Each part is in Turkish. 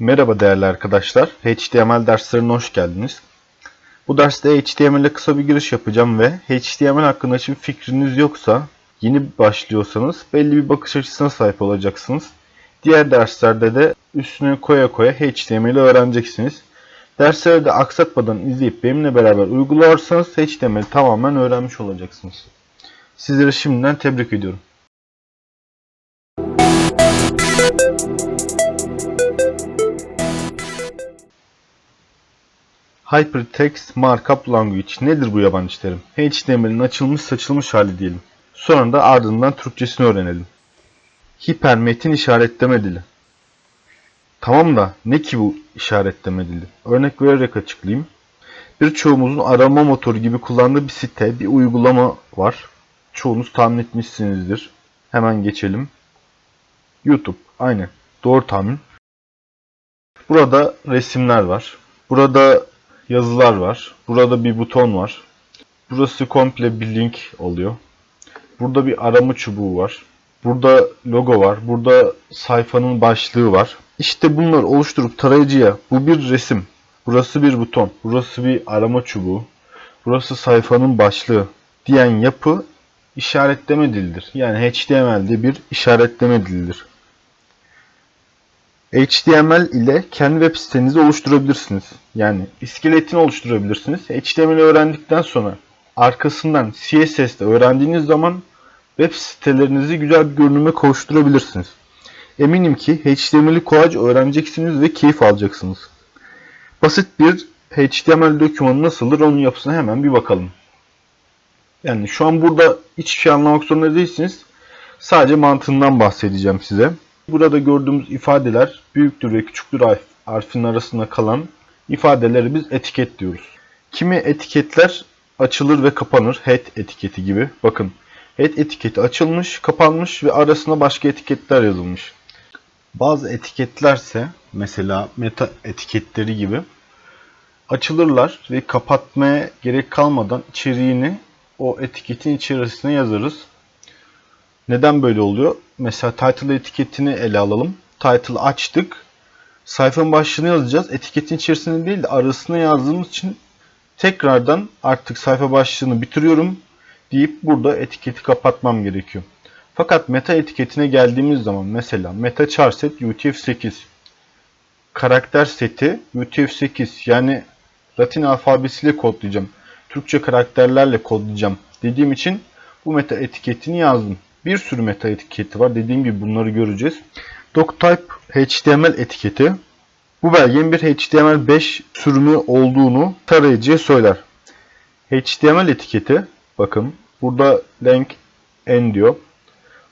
Merhaba değerli arkadaşlar. HTML derslerine hoş geldiniz. Bu derste HTML'e kısa bir giriş yapacağım ve HTML hakkında hiçbir fikriniz yoksa, yeni başlıyorsanız belli bir bakış açısına sahip olacaksınız. Diğer derslerde de üstüne koya koya HTML'i öğreneceksiniz. Dersleri de aksatmadan izleyip benimle beraber uygularsanız HTML'i tamamen öğrenmiş olacaksınız. Sizleri şimdiden tebrik ediyorum. Hypertext Markup Language nedir bu yabancı terim? HTML'in açılmış saçılmış hali diyelim. Sonra da ardından Türkçesini öğrenelim. Hipermetin işaretleme dili. Tamam da ne ki bu işaretleme dili? Örnek vererek açıklayayım. Birçoğumuzun arama motoru gibi kullandığı bir site, bir uygulama var. Çoğunuz tahmin etmişsinizdir. Hemen geçelim. YouTube. Aynen. Doğru tahmin. Burada resimler var. Burada yazılar var. Burada bir buton var. Burası komple bir link oluyor. Burada bir arama çubuğu var. Burada logo var. Burada sayfanın başlığı var. İşte bunları oluşturup tarayıcıya bu bir resim. Burası bir buton. Burası bir arama çubuğu. Burası sayfanın başlığı diyen yapı işaretleme dilidir. Yani HTML'de bir işaretleme dilidir. HTML ile kendi web sitenizi oluşturabilirsiniz. Yani iskeletini oluşturabilirsiniz. HTML'i öğrendikten sonra arkasından CSS'de öğrendiğiniz zaman web sitelerinizi güzel bir görünüme kavuşturabilirsiniz. Eminim ki HTML'i kolayca öğreneceksiniz ve keyif alacaksınız. Basit bir HTML dokümanı nasıldır onun yapısına hemen bir bakalım. Yani şu an burada hiçbir şey anlamak zorunda değilsiniz. Sadece mantığından bahsedeceğim size. Burada gördüğümüz ifadeler büyüktür ve küçüktür harfin arasında kalan ifadeleri biz etiket diyoruz. Kimi etiketler açılır ve kapanır. Head etiketi gibi. Bakın head etiketi açılmış, kapanmış ve arasına başka etiketler yazılmış. Bazı etiketlerse mesela meta etiketleri gibi açılırlar ve kapatmaya gerek kalmadan içeriğini o etiketin içerisine yazarız. Neden böyle oluyor? Mesela title etiketini ele alalım. Title açtık. Sayfanın başlığını yazacağız. Etiketin içerisinde değil de arasına yazdığımız için tekrardan artık sayfa başlığını bitiriyorum deyip burada etiketi kapatmam gerekiyor. Fakat meta etiketine geldiğimiz zaman mesela meta char set UTF-8 karakter seti UTF-8 yani Latin alfabesiyle kodlayacağım. Türkçe karakterlerle kodlayacağım dediğim için bu meta etiketini yazdım. Bir sürü meta etiketi var. Dediğim gibi bunları göreceğiz. Doctype HTML etiketi. Bu belgenin bir HTML5 sürümü olduğunu tarayıcıya söyler. HTML etiketi bakın burada lang n diyor.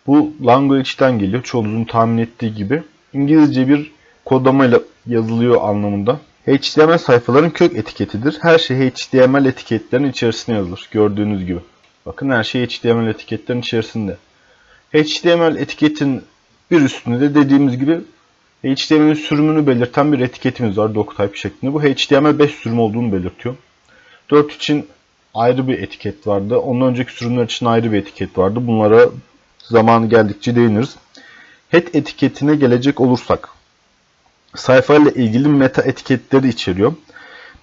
Bu language'den geliyor. Çoğunuzun tahmin ettiği gibi. İngilizce bir kodlamayla yazılıyor anlamında. HTML sayfaların kök etiketidir. Her şey HTML etiketlerinin içerisine yazılır. Gördüğünüz gibi. Bakın her şey HTML etiketlerin içerisinde. HTML etiketin bir üstünde de dediğimiz gibi HTML'in sürümünü belirten bir etiketimiz var doctype şeklinde. Bu HTML5 sürüm olduğunu belirtiyor. 4 için ayrı bir etiket vardı. Ondan önceki sürümler için ayrı bir etiket vardı. Bunlara zamanı geldikçe değiniriz. Head etiketine gelecek olursak sayfayla ilgili meta etiketleri içeriyor.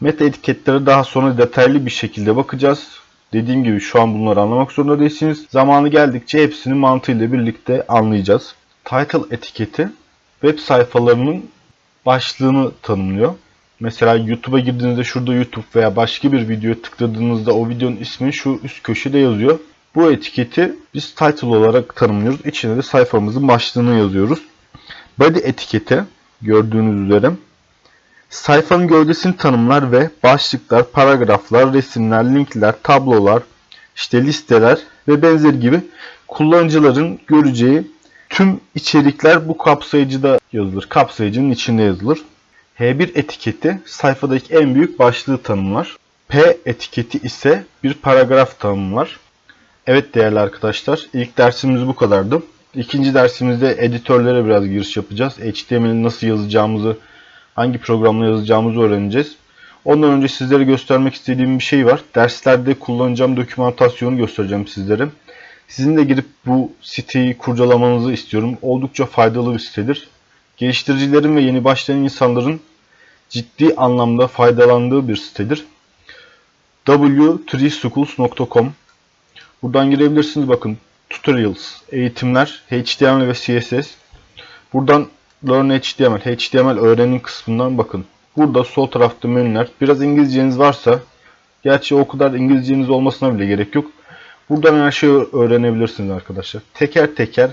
Meta etiketlere daha sonra detaylı bir şekilde bakacağız. Dediğim gibi şu an bunları anlamak zorunda değilsiniz. Zamanı geldikçe hepsini mantığıyla birlikte anlayacağız. Title etiketi web sayfalarının başlığını tanımlıyor. Mesela YouTube'a girdiğinizde şurada YouTube veya başka bir videoya tıkladığınızda o videonun ismi şu üst köşede yazıyor. Bu etiketi biz title olarak tanımlıyoruz. İçine de sayfamızın başlığını yazıyoruz. Body etiketi gördüğünüz üzere sayfanın gövdesini tanımlar ve başlıklar, paragraflar, resimler, linkler, tablolar, işte listeler ve benzeri gibi kullanıcıların göreceği tüm içerikler bu kapsayıcıda yazılır. Kapsayıcının içinde yazılır. H1 etiketi sayfadaki en büyük başlığı tanımlar. P etiketi ise bir paragraf tanımlar. Evet değerli arkadaşlar ilk dersimiz bu kadardı. İkinci dersimizde editörlere biraz giriş yapacağız. HTML'i nasıl yazacağımızı, hangi programla yazacağımızı öğreneceğiz. Ondan önce sizlere göstermek istediğim bir şey var. Derslerde kullanacağım dokümantasyonu göstereceğim sizlere. Sizin de girip bu siteyi kurcalamanızı istiyorum. Oldukça faydalı bir sitedir. geliştiricilerin ve yeni başlayan insanların ciddi anlamda faydalandığı bir sitedir. w3schools.com Buradan girebilirsiniz. Bakın tutorials, eğitimler, HTML ve CSS. Buradan Learn HTML, HTML öğrenim kısmından bakın. Burada sol tarafta menüler. Biraz İngilizceniz varsa, gerçi o kadar İngilizceniz olmasına bile gerek yok. Buradan her şeyi öğrenebilirsiniz arkadaşlar. Teker teker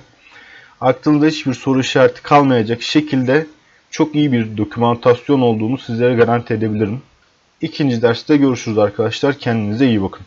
aklınızda hiçbir soru işareti kalmayacak şekilde çok iyi bir dokümantasyon olduğunu sizlere garanti edebilirim. İkinci derste görüşürüz arkadaşlar. Kendinize iyi bakın.